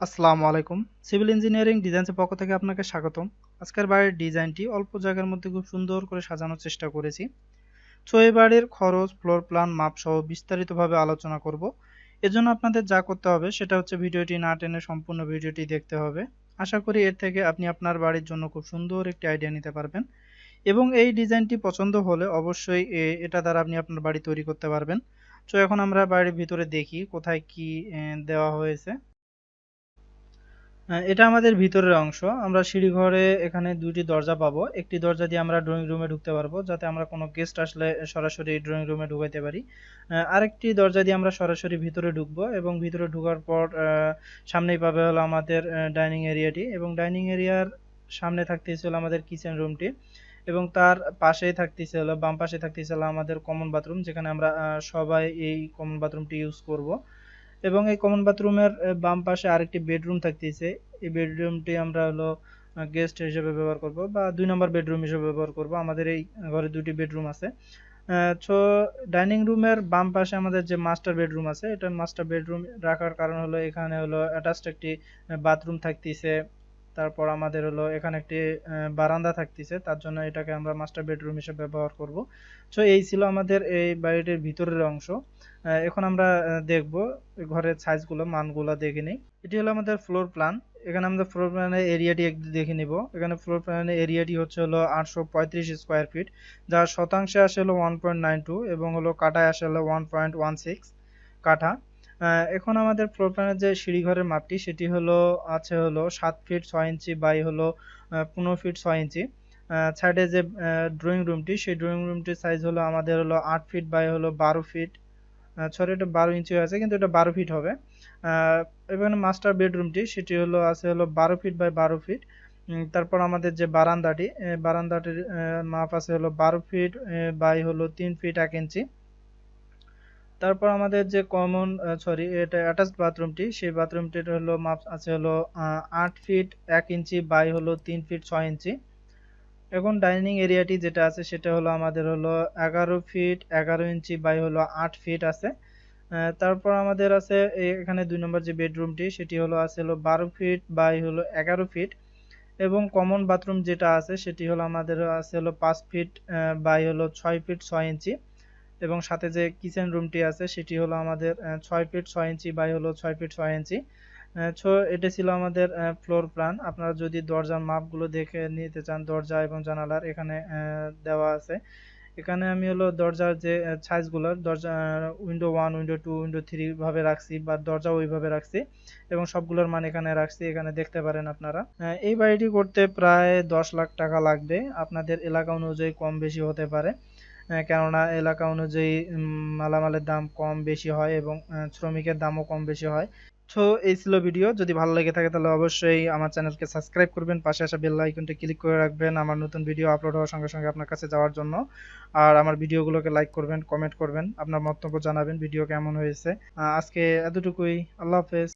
আসসালামু আলাইকুম। Civil engineering ডিজাইন্সের পক্ষ থেকে আপনাকে স্বাগতম। আজকের বাড়ির ডিজাইনটি অল্প জায়গার মধ্যে খুব সুন্দর করে সাজানোর চেষ্টা করেছি। এই বাড়ির খরচ ফ্লোর প্ল্যান মাপ সহ বিস্তারিতভাবে আলোচনা করব। এজন্য আপনাদের যা করতে হবে সেটা হচ্ছে ভিডিওটি না টেনে সম্পূর্ণ ভিডিওটি দেখতে হবে। আশা করি এর থেকে আপনি আপনার বাড়ির জন্য খুব সুন্দর একটি আইডিয়া নিতে পারবেন। এবং এই ডিজাইনটি পছন্দ হলে অবশ্যই এটা দ্বারা আপনি আপনার বাড়ি তৈরি করতে পারবেন। তো এখন আমরা বাড়ির ভিতরে দেখি কোথায় কি দেওয়া হয়েছে। এটা আমাদের ভিতরের অংশ। আমরা সিঁড়ি ঘরে এখানে দুইটি দরজা পাবো। একটি দরজা দিয়ে আমরা ড্রয়িং রুমে ঢুকতে পারব যাতে আমরা কোনো গেস্ট আসলে সরাসরি ড্রয়িং রুমে ঢুকাইতে পারি। আহ, আরেকটি দরজা দিয়ে আমরা সরাসরি ভিতরে ঢুকবো এবং ভিতরে ঢোকার পর সামনেই পাবে হলো আমাদের ডাইনিং এরিয়াটি এবং ডাইনিং এরিয়ার সামনে থাকতেছে হলো আমাদের কিচেন রুমটি এবং তার পাশেই থাকতেছে হলো বাম পাশে থাকতেছে হলো আমাদের কমন বাথরুম যেখানে আমরা সবাই এই কমন বাথরুমটি ইউজ করব। এবং এই কমন বাথরুমের বাম পাশে আরেকটি বেডরুম থাকতেছে। এই বেডরুমটি আমরা হলো গেস্ট হিসেবে ব্যবহার করব বা দুই নম্বর বেডরুম হিসেবে ব্যবহার করব। আমাদের এই ঘরে দুটি বেডরুম আছে। তো ডাইনিং রুমের বাম পাশে আমাদের যে মাস্টার বেডরুম আছে এটা মাস্টার বেডরুম রাখার কারণ হলো, এখানে হলো অ্যাটাচড একটি বাথরুম থাকতেছে। তারপর আমাদের হলো এখানে একটি বারান্দা থাকতেছে, তার জন্য এটাকে আমরা মাস্টার বেডরুম হিসেবে ব্যবহার করব। সো এই ছিল আমাদের এই বাড়িটির ভিতরের অংশ। এখন আমরা দেখব ঘরের সাইজগুলো মানগুলো দেখে নিই। এটি হলো আমাদের ফ্লোর প্ল্যান এখানে আমাদের ফ্লোর প্ল্যানের এরিয়াটি দেখে নিব। এখানে ফ্লোর প্ল্যানের এরিয়াটি হচ্ছে হলো আটশো পঁয়ত্রিশ স্কোয়ার ফিট যার শতাংশে আসে হলো ওয়ান পয়েন্ট নাইন টু এবং হলো কাঠায় আসে হলো ওয়ান পয়েন্ট ওয়ান সিক্স কাঠা। এখন আমাদের ফ্লোর প্ল্যানের যে সিঁড়ি ঘরের মাপটি, সেটি হলো, আছে হলো সাত ফিট ছয় ইঞ্চি বাই হলো পনেরো ফিট ছয় ইঞ্চি। সাইডে যে ড্রয়িং রুমটি সেই ড্রয়িং রুমটির সাইজ হলো, আমাদের হলো আট ফিট বাই হলো বারো ফিট সরি এটা বারো ইঞ্চি আছে কিন্তু এটা বারো ফিট হবে। এখানে মাস্টার বেডরুমটি সেটি হলো, আছে হলো বারো ফিট বাই বারো ফিট তারপর আমাদের যে বারান্দাটি বারান্দাটির মাপ আছে হলো বারো ফিট বাই হলো তিন ফিট এক ইঞ্চি। তারপর আমাদের যে কমন সরি এটা অ্যাটাচড বাথরুমটি সেই বাথরুমটির হলো মাপ আছে হলো আট ফিট এক ইঞ্চি বাই হলো তিন ফিট ছয় ইঞ্চি। এখন ডাইনিং এরিয়াটি যেটা আছে সেটা হলো আমাদের হলো এগারো ফিট এগারো ইঞ্চি বাই হলো আট ফিট আছে। তারপর আমাদের আছে এখানে দুই নম্বর যে বেডরুমটি সেটি হলো আছে হলো বারো ফিট বাই হলো এগারো ফিট এবং কমন বাথরুম যেটা আছে সেটি হলো আমাদের আছে হলো পাঁচ ফিট বাই হলো ছয় ফিট ছয় ইঞ্চি। এবং সাথে যে কিচেন রুমটি আছে, সেটি হলো আমাদের ছয় ফিট ছয় ইঞ্চি বাই হলো ছয় ফিট ছয় ইঞ্চি। সো এটা ছিল আমাদের ফ্লোর প্ল্যান। আপনারা যদি দরজার মাপগুলো দেখে নিতে চান, দরজা এবং জানালার এখানে দেওয়া আছে। এখানে আমি হলো দরজার যে সাইজগুলো দরজা window one window two window three ভাবে রাখছি বা দরজা ওইভাবে রাখছি এবং সবগুলোর মান এখানে রাখছি, এখানে দেখতে পারেন আপনারা। এই বাড়িটি করতে প্রায় দশ লাখ টাকা লাগবে। আপনাদের এলাকা অনুযায়ী কম বেশি হতে পারে। কেননা এলাকা অনুযায়ী মালামালের দাম কম বেশি হয় এবং শ্রমিকের দামও কম বেশি হয়। তো এই ছিল ভিডিও। যদি ভালো লেগে থাকে তাহলে অবশ্যই আমার চ্যানেলকে সাবস্ক্রাইব করবেন। পাশে আসা বেল আইকনটি ক্লিক করে রাখবেন আমার নতুন ভিডিও আপলোড হওয়ার সঙ্গে সঙ্গে আপনার কাছে যাওয়ার জন্য। আর আমার ভিডিওগুলোকে লাইক করবেন, কমেন্ট করবেন, আপনার মন্তব্য জানাবেন, ভিডিও কেমন হয়েছে। আজকে এতটুকুই। আল্লাহ হাফেজ।